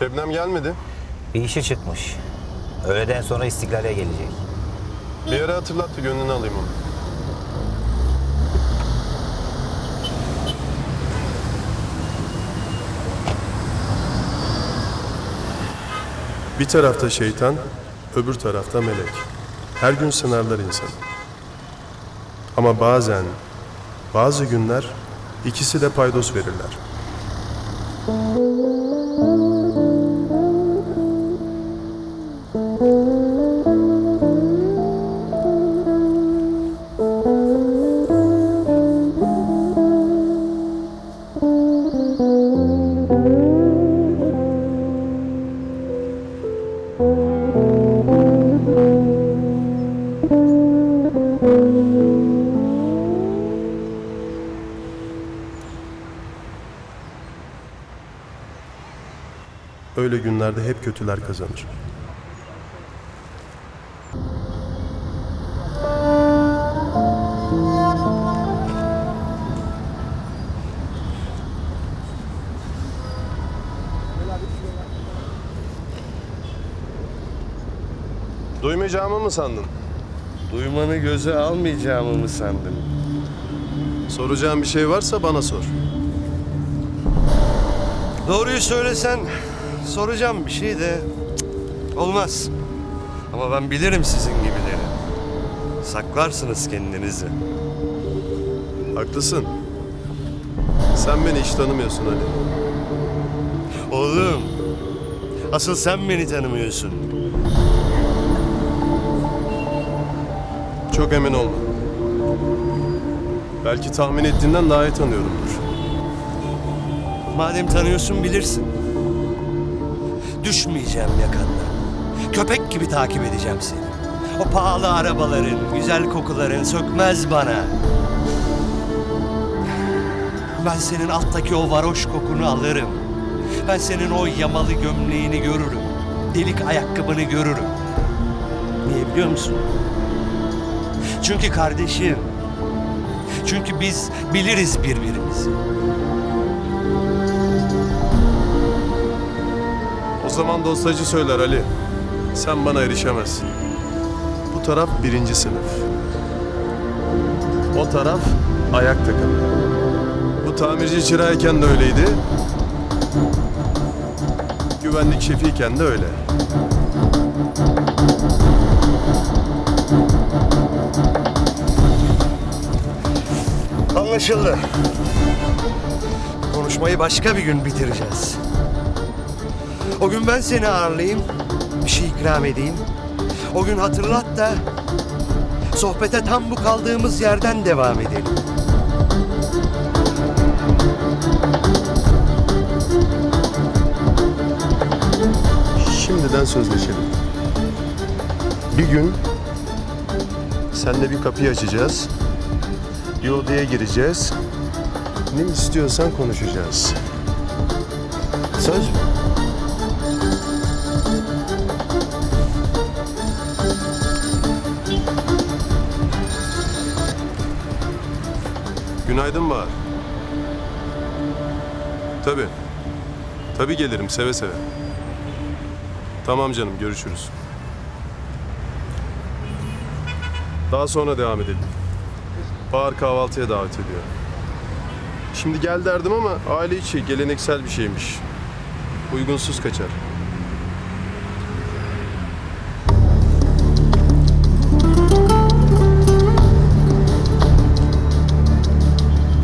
Şebnem gelmedi. Bir işi çıkmış. Öğleden sonra istiklale gelecek. Bir ara hatırlattı gönlünü alayım onu. Bir tarafta şeytan, öbür tarafta melek. Her gün sınarlar insanı. Ama bazen, bazı günler ikisi de paydos verirler. Öyle günlerde hep kötüler kazanır. Duymayacağımı mı sandın? Duymanı göze almayacağımı mı sandın? Soracağım bir şey varsa bana sor. Doğruyu söylesen soracağım bir şey de cık, olmaz. Ama ben bilirim sizin gibileri. Saklarsınız kendinizi. Haklısın. Sen beni hiç tanımıyorsun Ali. Oğlum, asıl sen beni tanımıyorsun. Çok emin olma. Belki tahmin ettiğinden daha iyi tanıyorumdur. Madem tanıyorsun bilirsin. Düşmeyeceğim yakandan. Köpek gibi takip edeceğim seni. O pahalı arabaların, güzel kokuların sökmez bana. Ben senin alttaki o varoş kokunu alırım. Ben senin o yamalı gömleğini görürüm. Delik ayakkabını görürüm. Niye biliyor musun? Çünkü kardeşim. Çünkü biz biliriz birbirimizi. O zaman dostacı söyler Ali. Sen bana erişemezsin. Bu taraf birinci sınıf. O taraf ayak takımı. Bu tamirci çırağıyken de öyleydi. Güvenlik şefiyken de öyle. Anlaşıldı. Konuşmayı başka bir gün bitireceğiz. O gün ben seni ağırlayayım, bir şey ikram edeyim. O gün hatırlat da sohbete tam bu kaldığımız yerden devam edelim. Şimdiden sözleşelim. Bir gün senle bir kapıyı açacağız. Bir odaya gireceğiz. Ne istiyorsan konuşacağız. Söz mü? Günaydın Bahar. Tabii. Tabii gelirim seve seve. Tamam canım görüşürüz. Daha sonra devam edelim. Bahar kahvaltıya davet ediyor. Şimdi gel derdim ama aile içi geleneksel bir şeymiş. Uygunsuz kaçar.